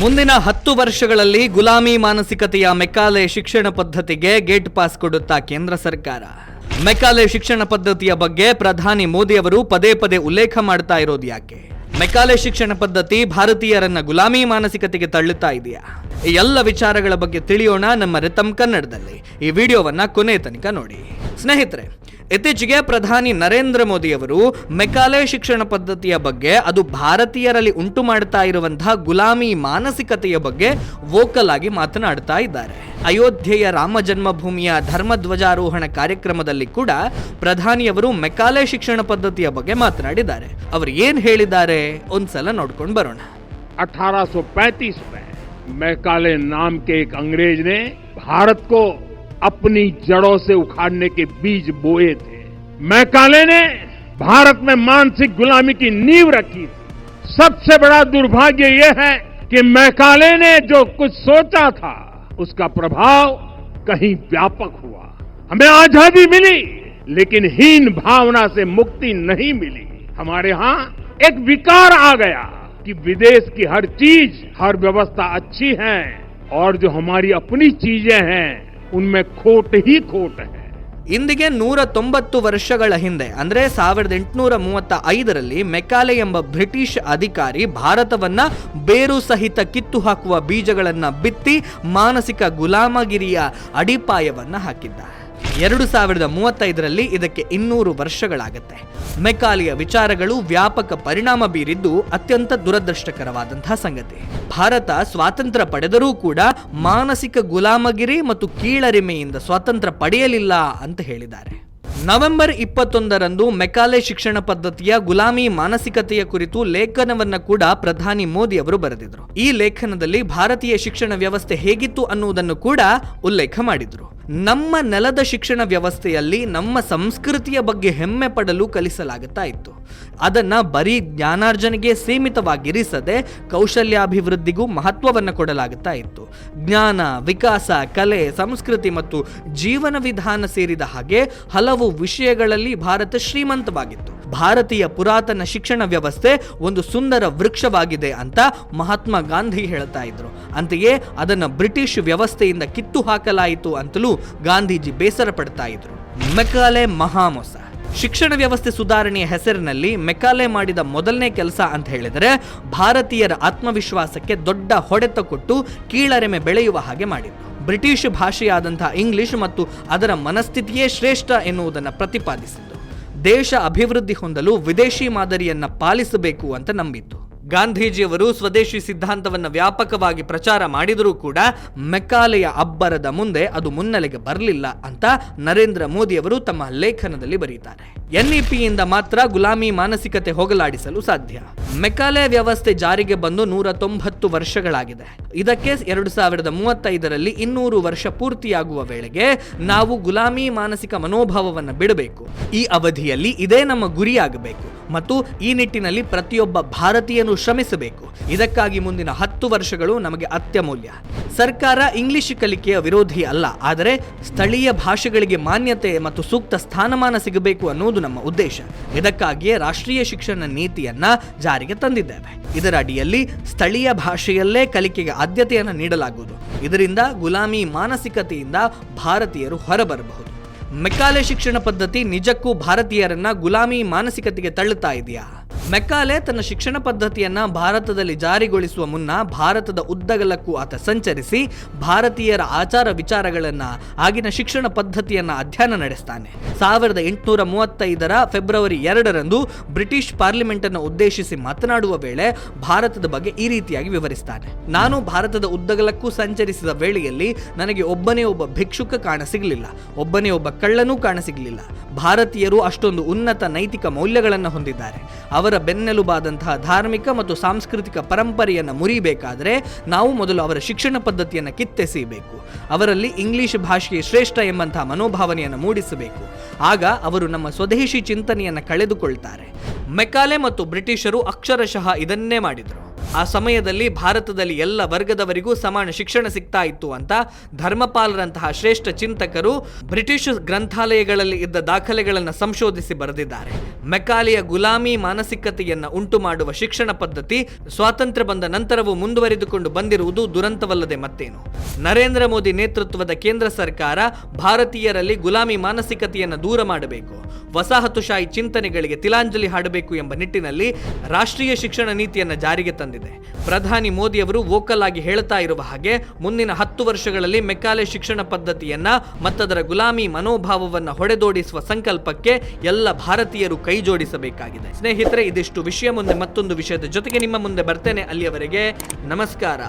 ಮುಂದಿನ ಹತ್ತು ವರ್ಷಗಳಲ್ಲಿ ಗುಲಾಮಿ ಮಾನಸಿಕತೆಯ ಮೆಕಾಲೆ ಶಿಕ್ಷಣ ಪದ್ಧತಿಗೆ ಗೇಟ್ ಪಾಸ್ ಕೊಡುತ್ತಾ ಕೇಂದ್ರ ಸರ್ಕಾರ. ಮೆಕಾಲೆ ಶಿಕ್ಷಣ ಪದ್ಧತಿಯ ಬಗ್ಗೆ ಪ್ರಧಾನಿ ಮೋದಿ ಅವರು ಪದೇ ಪದೇ ಉಲ್ಲೇಖ ಮಾಡ್ತಾ ಇರೋದು ಯಾಕೆ? ಮೆಕಾಲೆ ಶಿಕ್ಷಣ ಪದ್ಧತಿ ಭಾರತೀಯರನ್ನ ಗುಲಾಮಿ ಮಾನಸಿಕತೆಗೆ ತಳ್ಳುತ್ತಾ ಇದೆಯಾ? ಈ ಎಲ್ಲ ವಿಚಾರಗಳ ಬಗ್ಗೆ ತಿಳಿಯೋಣ ನಮ್ಮ ರಿತಮ್ ಕನ್ನಡದಲ್ಲಿ. ಈ ವಿಡಿಯೋವನ್ನ ಕೊನೆ ತನಕ ನೋಡಿ. ಸ್ನೇಹಿತರೆ ಇತ್ತೀಚೆಗೆ ಪ್ರಧಾನಿ ನರೇಂದ್ರ ಮೋದಿ ಅವರು ಮೆಕಾಲೆ ಶಿಕ್ಷಣ ಪದ್ಧತಿಯ ಬಗ್ಗೆ ಅದು ಭಾರತೀಯರಲ್ಲಿ ಉಂಟು ಮಾಡ್ತಾ ಇರುವಂತಹ ಗುಲಾಮಿ ಮಾನಸಿಕತೆಯ ಬಗ್ಗೆ ವೋಕಲ್ ಆಗಿ ಮಾತನಾಡ್ತಾ ಇದ್ದಾರೆ ಅಯೋಧ್ಯೆಯ ರಾಮ ಜನ್ಮಭೂಮಿಯ ಧರ್ಮಧ್ವಜಾರೋಹಣ ಕಾರ್ಯಕ್ರಮದಲ್ಲಿ ಕೂಡ ಪ್ರಧಾನಿಯವರು ಮೆಕಾಲೆ ಶಿಕ್ಷಣ ಪದ್ಧತಿಯ ಬಗ್ಗೆ ಮಾತನಾಡಿದ್ದಾರೆ ಅವರು ಏನ್ ಹೇಳಿದ್ದಾರೆ ಒಂದ್ಸಲ ನೋಡ್ಕೊಂಡು ಬರೋಣ 1835 में मैकाले नाम के एक अंग्रेज ने भारत को अपनी जड़ों से उखाड़ने के बीज बोए थे। मैकाले ने भारत में मानसिक गुलामी की नींव रखी थी। सबसे बड़ा दुर्भाग्य यह है कि मैकाले ने जो कुछ सोचा था, उसका प्रभाव कहीं व्यापक हुआ। हमें आज़ादी मिली, लेकिन हीन भावना से मुक्ति नहीं मिली। हमारे यहाँ एक विकार आ गया कि विदेश की हर चीज़, हर व्यवस्था अच्छी है, और जो हमारी अपनी चीज़ें हैं ಉನ್ಮೆ ಖೋಟ್ ಹಿ ಖೋಟ್ ಹೈ ಇಂದಿಗೆ ನೂರ ತೊಂಬತ್ತು ವರ್ಷಗಳ ಹಿಂದೆ, ಅಂದರೆ ಸಾವಿರದ ಎಂಟುನೂರ ಮೂವತ್ತ ಐದರಲ್ಲಿ ಮೆಕಾಲೆ ಎಂಬ ಬ್ರಿಟಿಷ್ ಅಧಿಕಾರಿ ಭಾರತವನ್ನ ಬೇರು ಸಹಿತ ಕಿತ್ತು ಹಾಕುವ ಬೀಜಗಳನ್ನು ಬಿತ್ತಿ ಮಾನಸಿಕ ಗುಲಾಮಗಿರಿಯ ಅಡಿಪಾಯವನ್ನು ಹಾಕಿದ್ದ ಎರಡು ಸಾವಿರದ ಮೂವತ್ತೈದರಲ್ಲಿ ಇದಕ್ಕೆ ಇನ್ನೂರು ವರ್ಷಗಳಾಗತ್ತೆ. ಮೆಕಾಲಿಯ ವಿಚಾರಗಳು ವ್ಯಾಪಕ ಪರಿಣಾಮ ಬೀರಿದ್ದು ಅತ್ಯಂತ ದುರದೃಷ್ಟಕರವಾದಂತಹ ಸಂಗತಿ. ಭಾರತ ಸ್ವಾತಂತ್ರ್ಯ ಪಡೆದರೂ ಕೂಡ ಮಾನಸಿಕ ಗುಲಾಮಗಿರಿ ಮತ್ತು ಕೀಳರಿಮೆಯಿಂದ ಸ್ವಾತಂತ್ರ್ಯ ಪಡೆಯಲಿಲ್ಲ ಅಂತ ಹೇಳಿದ್ದಾರೆ. ನವೆಂಬರ್ ಇಪ್ಪತ್ತೊಂದರಂದು ಮೆಕಾಲೆ ಶಿಕ್ಷಣ ಪದ್ಧತಿಯ ಗುಲಾಮಿ ಮಾನಸಿಕತೆಯ ಕುರಿತು ಲೇಖನವನ್ನ ಕೂಡ ಪ್ರಧಾನಿ ಮೋದಿ ಅವರು ಬರೆದಿದ್ರು. ಈ ಲೇಖನದಲ್ಲಿ ಭಾರತೀಯ ಶಿಕ್ಷಣ ವ್ಯವಸ್ಥೆ ಹೇಗಿತ್ತು ಅನ್ನುವುದನ್ನು ಕೂಡ ಉಲ್ಲೇಖ ಮಾಡಿದ್ರು. ನಮ್ಮ ನೆಲದ ಶಿಕ್ಷಣ ವ್ಯವಸ್ಥೆಯಲ್ಲಿ ನಮ್ಮ ಸಂಸ್ಕೃತಿಯ ಬಗ್ಗೆ ಹೆಮ್ಮೆ ಪಡಲು ಕಲಿಸಲಾಗುತ್ತಾ ಇತ್ತು. ಅದನ್ನು ಬರೀ ಜ್ಞಾನಾರ್ಜನೆಗೆ ಸೀಮಿತವಾಗಿರಿಸದೆ ಕೌಶಲ್ಯಾಭಿವೃದ್ಧಿಗೂ ಮಹತ್ವವನ್ನು ಕೊಡಲಾಗುತ್ತಾ ಇತ್ತು. ಜ್ಞಾನ, ವಿಕಾಸ, ಕಲೆ, ಸಂಸ್ಕೃತಿ ಮತ್ತು ಜೀವನ ವಿಧಾನ ಸೇರಿದ ಹಾಗೆ ಹಲವು ವಿಷಯಗಳಲ್ಲಿ ಭಾರತ ಶ್ರೀಮಂತವಾಗಿತ್ತು. ಭಾರತೀಯ ಪುರಾತನ ಶಿಕ್ಷಣ ವ್ಯವಸ್ಥೆ ಒಂದು ಸುಂದರ ವೃಕ್ಷವಾಗಿದೆ ಅಂತ ಮಹಾತ್ಮ ಗಾಂಧಿ ಹೇಳ್ತಾ ಇದ್ರು. ಅಂತೆಯೇ ಅದನ್ನು ಬ್ರಿಟಿಷ್ ವ್ಯವಸ್ಥೆಯಿಂದ ಕಿತ್ತು ಹಾಕಲಾಯಿತು ಅಂತಲೂ ಗಾಂಧೀಜಿ ಬೇಸರ ಪಡ್ತಾ ಇದ್ರು. ಮೆಕಾಲೆ ಮಹಾಮೋಸ. ಶಿಕ್ಷಣ ವ್ಯವಸ್ಥೆ ಸುಧಾರಣೆಯ ಹೆಸರಿನಲ್ಲಿ ಮೆಕಾಲೆ ಮಾಡಿದ ಮೊದಲನೇ ಕೆಲಸ ಅಂತ ಹೇಳಿದರೆ ಭಾರತೀಯರ ಆತ್ಮವಿಶ್ವಾಸಕ್ಕೆ ದೊಡ್ಡ ಹೊಡೆತ ಕೊಟ್ಟು ಕೀಳರೆಮೆ ಬೆಳೆಯುವ ಹಾಗೆ ಮಾಡಿದ್ರು. ಬ್ರಿಟಿಷ್ ಭಾಷೆಯಾದಂತಹ ಇಂಗ್ಲಿಷ್ ಮತ್ತು ಅದರ ಮನಸ್ಥಿತಿಯೇ ಶ್ರೇಷ್ಠ ಎನ್ನುವುದನ್ನು ಪ್ರತಿಪಾದಿಸಿದ್ದು ದೇಶ ಅಭಿವೃದ್ಧಿ ಹೊಂದಲು ವಿದೇಶಿ ಮಾದರಿಯನ್ನ ಪಾಲಿಸಬೇಕು ಅಂತ ನಂಬಿತ್ತು. ಗಾಂಧೀಜಿಯವರು ಸ್ವದೇಶಿ ಸಿದ್ಧಾಂತವನ್ನು ವ್ಯಾಪಕವಾಗಿ ಪ್ರಚಾರ ಮಾಡಿದರೂ ಕೂಡ ಮೆಕ್ಕಾಲೆಯ ಅಬ್ಬರದ ಮುಂದೆ ಅದು ಮುನ್ನೆಲೆಗೆ ಬರಲಿಲ್ಲ ಅಂತ ನರೇಂದ್ರ ಮೋದಿ ಅವರು ತಮ್ಮ ಲೇಖನದಲ್ಲಿ ಬರೀತಾರೆ. ಎನ್ಇಪಿಯಿಂದ ಮಾತ್ರ ಗುಲಾಮಿ ಮಾನಸಿಕತೆ ಹೋಗಲಾಡಿಸಲು ಸಾಧ್ಯ. ಮೆಕಾಲೆ ವ್ಯವಸ್ಥೆ ಜಾರಿಗೆ ಬಂದು ನೂರ ತೊಂಬತ್ತು ವರ್ಷಗಳಾಗಿದೆ. ಇದಕ್ಕೆ ಎರಡು ಸಾವಿರದ ಮೂವತ್ತೈದರಲ್ಲಿ ಇನ್ನೂರು ವರ್ಷ ಪೂರ್ತಿಯಾಗುವ ವೇಳೆಗೆ ನಾವು ಗುಲಾಮಿ ಮಾನಸಿಕ ಮನೋಭಾವವನ್ನು ಬಿಡಬೇಕು. ಈ ಅವಧಿಯಲ್ಲಿ ಇದೇ ನಮ್ಮ ಗುರಿಯಾಗಬೇಕು. ಮತ್ತು ಈ ನಿಟ್ಟಿನಲ್ಲಿ ಪ್ರತಿಯೊಬ್ಬ ಭಾರತೀಯನು ಶ್ರಮಿಸಬೇಕು. ಇದಕ್ಕಾಗಿ ಮುಂದಿನ ಹತ್ತು ವರ್ಷಗಳು ನಮಗೆ ಅತ್ಯಮೂಲ್ಯ. ಸರ್ಕಾರ ಇಂಗ್ಲಿಷ್ ಕಲಿಕೆಯ ವಿರೋಧಿ ಅಲ್ಲ, ಆದರೆ ಸ್ಥಳೀಯ ಭಾಷೆಗಳಿಗೆ ಮಾನ್ಯತೆ ಮತ್ತು ಸೂಕ್ತ ಸ್ಥಾನಮಾನ ಸಿಗಬೇಕು ಅನ್ನುವುದು ನಮ್ಮ ಉದ್ದೇಶ. ಇದಕ್ಕಾಗಿಯೇ ರಾಷ್ಟ್ರೀಯ ಶಿಕ್ಷಣ ನೀತಿಯನ್ನ ಜಾರಿಗೆ ತಂದಿದ್ದೇವೆ. ಇದರ ಅಡಿಯಲ್ಲಿ ಸ್ಥಳೀಯ ಭಾಷೆಯಲ್ಲೇ ಕಲಿಕೆಗೆ ಆದ್ಯತೆಯನ್ನು ನೀಡಲಾಗುವುದು. ಇದರಿಂದ ಗುಲಾಮಿ ಮಾನಸಿಕತೆಯಿಂದ ಭಾರತೀಯರು ಹೊರಬರಬಹುದು. ಮೆಕ್ಕಾಲೆ ಶಿಕ್ಷಣ ಪದ್ಧತಿ ನಿಜಕ್ಕೂ ಭಾರತೀಯರನ್ನ ಗುಲಾಮಿ ಮಾನಸಿಕತೆಗೆ ತಳ್ಳುತ್ತಾ ಇದೆಯಾ? ಮೆಕ್ಕಾಲೆ ತನ್ನ ಶಿಕ್ಷಣ ಪದ್ಧತಿಯನ್ನ ಭಾರತದಲ್ಲಿ ಜಾರಿಗೊಳಿಸುವ ಮುನ್ನ ಭಾರತದ ಉದ್ದಗಲಕ್ಕೂ ಆತ ಸಂಚರಿಸಿ ಭಾರತೀಯರ ಆಚಾರ ವಿಚಾರಗಳನ್ನ ಆಗಿನ ಶಿಕ್ಷಣ ಪದ್ಧತಿಯನ್ನ ಅಧ್ಯಯನ ನಡೆಸ್ತಾನೆ. ಸಾವಿರದ ಎಂಟುನೂರ ಮೂವತ್ತೈದರ ಫೆಬ್ರವರಿ ಎರಡರಂದು ಬ್ರಿಟಿಷ್ ಪಾರ್ಲಿಮೆಂಟ್ ಅನ್ನು ಉದ್ದೇಶಿಸಿ ಮಾತನಾಡುವ ವೇಳೆ ಭಾರತದ ಬಗ್ಗೆ ಈ ರೀತಿಯಾಗಿ ವಿವರಿಸ್ತಾನೆ. ನಾನು ಭಾರತದ ಉದ್ದಗಲಕ್ಕೂ ಸಂಚರಿಸಿದ ವೇಳೆಯಲ್ಲಿ ನನಗೆ ಒಬ್ಬನೇ ಒಬ್ಬ ಭಿಕ್ಷುಕ ಕಾಣಸಿಗಲಿಲ್ಲ ಒಬ್ಬನೇ ಒಬ್ಬ ಕಳ್ಳನೂ ಕಾಣಸಿಗಲಿಲ್ಲ ಭಾರತೀಯರು ಅಷ್ಟೊಂದು ಉನ್ನತ ನೈತಿಕ ಮೌಲ್ಯಗಳನ್ನು ಹೊಂದಿದ್ದಾರೆ. ಅವರ ಬೆನ್ನೆಲುಬಾದಂತಹ ಧಾರ್ಮಿಕ ಮತ್ತು ಸಾಂಸ್ಕೃತಿಕ ಪರಂಪರೆಯನ್ನು ಮುರಿಬೇಕಾದರೆ ನಾವು ಮೊದಲು ಅವರ ಶಿಕ್ಷಣ ಪದ್ಧತಿಯನ್ನು ಕಿತ್ತೆಸೆಯಬೇಕು ಅವರಲ್ಲಿ ಇಂಗ್ಲಿಷ್ ಭಾಷೆಯೇ ಶ್ರೇಷ್ಠ ಎಂಬಂತಹ ಮನೋಭಾವನೆಯನ್ನು ಮೂಡಿಸಬೇಕು. ಆಗ ಅವರು ನಮ್ಮ ಸ್ವದೇಶಿ ಚಿಂತನೆಯನ್ನು ಕಳೆದುಕೊಳ್ತಾರೆ. ಮೆಕಾಲೆ ಮತ್ತು ಬ್ರಿಟಿಷರು ಅಕ್ಷರಶಃ ಇದನ್ನೇ ಮಾಡಿದರು. ಆ ಸಮಯದಲ್ಲಿ ಭಾರತದಲ್ಲಿ ಎಲ್ಲ ವರ್ಗದವರಿಗೂ ಸಮಾನ ಶಿಕ್ಷಣ ಸಿಗ್ತಾ ಇತ್ತು ಅಂತ ಧರ್ಮಪಾಲರಂತಹ ಶ್ರೇಷ್ಠ ಚಿಂತಕರು ಬ್ರಿಟಿಷ್ ಗ್ರಂಥಾಲಯಗಳಲ್ಲಿ ಇದ್ದ ದಾಖಲೆಗಳನ್ನು ಸಂಶೋಧಿಸಿ ಬರೆದಿದ್ದಾರೆ. ಮೆಕಾಲಿಯ ಗುಲಾಮಿ ಮಾನಸಿಕತೆಯನ್ನು ಉಂಟು ಮಾಡುವ ಶಿಕ್ಷಣ ಪದ್ಧತಿ ಸ್ವಾತಂತ್ರ್ಯ ಬಂದ ನಂತರವೂ ಮುಂದುವರಿದುಕೊಂಡು ಬಂದಿರುವುದು ದುರಂತವಲ್ಲದೆ ಮತ್ತೇನು. ನರೇಂದ್ರ ಮೋದಿ ನೇತೃತ್ವದ ಕೇಂದ್ರ ಸರ್ಕಾರ ಭಾರತೀಯರಲ್ಲಿ ಗುಲಾಮಿ ಮಾನಸಿಕತೆಯನ್ನು ದೂರ ಮಾಡಬೇಕು. ವಸಾಹತುಶಾಹಿ ಚಿಂತನೆಗಳಿಗೆ ತಿಲಾಂಜಲಿ ಹಾಡಬೇಕು ಎಂಬ ನಿಟ್ಟಿನಲ್ಲಿ ರಾಷ್ಟ್ರೀಯ ಶಿಕ್ಷಣ ನೀತಿಯನ್ನು ಜಾರಿಗೆ ತಂದಿದೆ. ಪ್ರಧಾನಿ ಮೋದಿಯವರು ವೋಕಲ್ ಆಗಿ ಹೇಳ್ತಾ ಇರುವ ಹಾಗೆ ಮುಂದಿನ ಹತ್ತು ವರ್ಷಗಳಲ್ಲಿ ಮೆಕ್ಕಾಲೆ ಶಿಕ್ಷಣ ಪದ್ಧತಿಯನ್ನ ಮತ್ತದರ ಗುಲಾಮಿ ಮನೋಭಾವವನ್ನು ಹೊಡೆದೋಡಿಸುವ ಸಂಕಲ್ಪಕ್ಕೆ ಎಲ್ಲ ಭಾರತೀಯರು ಕೈ ಜೋಡಿಸಬೇಕಾಗಿದೆ. ಸ್ನೇಹಿತರೆ, ಇದಿಷ್ಟು ವಿಷಯ. ಮುಂದೆ ಮತ್ತೊಂದು ವಿಷಯದ ಜೊತೆಗೆ ನಿಮ್ಮ ಮುಂದೆ ಬರ್ತೇನೆ. ಅಲ್ಲಿಯವರೆಗೆ ನಮಸ್ಕಾರ.